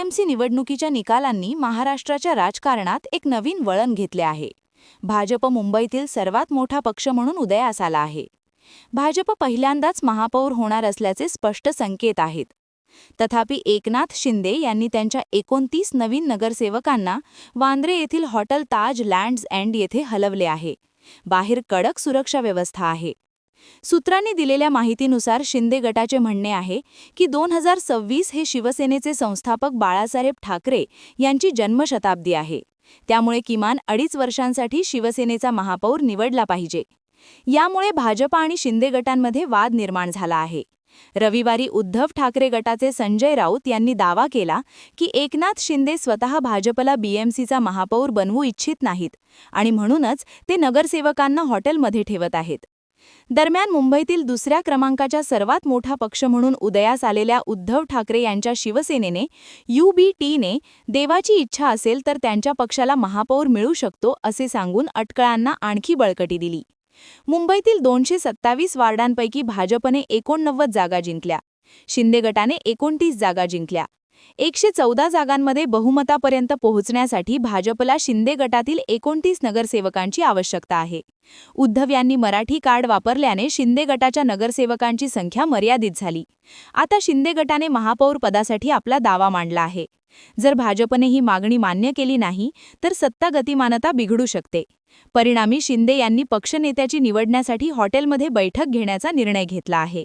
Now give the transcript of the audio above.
निवडणुकीच्या निकालांनी महाराष्ट्राच्या राजकारणात एक नवीन वळण घेतले आहे. भाजप मुंबईतील सर्वात मोठा पक्ष म्हणून उदयास आला आहे. भाजप पहिल्यांदाच महापौर होणार असल्याचे स्पष्ट संकेत आहेत. तथापि एकनाथ शिंदे यांनी त्यांच्या एकोणतीस नवीन नगरसेवकांना वांद्रे येथील हॉटेल ताज लँड्स अँड येथे हलवले आहे. बाहेर कडक सुरक्षा व्यवस्था आहे. सूत्रांनी दिलेल्या माहितीनुसार शिंदे गटाचे म्हणणे आहे की दोन हजार सव्वीस हे शिवसेनेचे संस्थापक बाळासाहेब ठाकरे यांची जन्मशताब्दी आहे. त्यामुळे किमान अडीच वर्षांसाठी शिवसेनेचा महापौर निवडला पाहिजे. यामुळे भाजप आणि शिंदे गटांमध्ये वाद निर्माण झाला आहे. रविवारी उद्धव ठाकरे गटाचे संजय राऊत यांनी दावा केला की एकनाथ शिंदे स्वतः भाजपला बीएमसीचा महापौर बनवू इच्छित नाहीत आणि म्हणूनच ते नगरसेवकांना हॉटेलमध्ये ठेवत आहेत. दरम्यान मुंबईतील दुसऱ्या क्रमांकाच्या सर्वात मोठा पक्ष म्हणून उदयास आलेल्या उद्धव ठाकरे यांच्या शिवसेनेने टीने देवाची इच्छा असेल तर त्यांच्या पक्षाला महापौर मिळू शकतो असे सांगून अटकळांना आणखी बळकटी दिली. मुंबईतील दोनशे सत्तावीस वार्डांपैकी भाजपने एकोणनव्वद जागा जिंकल्या. शिंदे गटाने एकोणतीस जागा जिंकल्या. एकशे चौदा जागांमध्ये बहुमतापर्यंत पोहोचण्यासाठी भाजपला शिंदे गटातील एकोणतीस नगरसेवकांची आवश्यकता आहे. उद्धव यांनी मराठी कार्ड वापरल्याने शिंदे गटाच्या नगरसेवकांची संख्या मर्यादित झाली. आता शिंदे गटाने महापौर पदासाठी आपला दावा मांडला आहे. जर भाजपने ही मागणी मान्य केली नाही तर सत्ता गतिमानता बिघडू शकते. परिणामी शिंदे यांनी पक्षनेत्याची निवडण्यासाठी हॉटेलमध्ये बैठक घेण्याचा निर्णय घेतला आहे.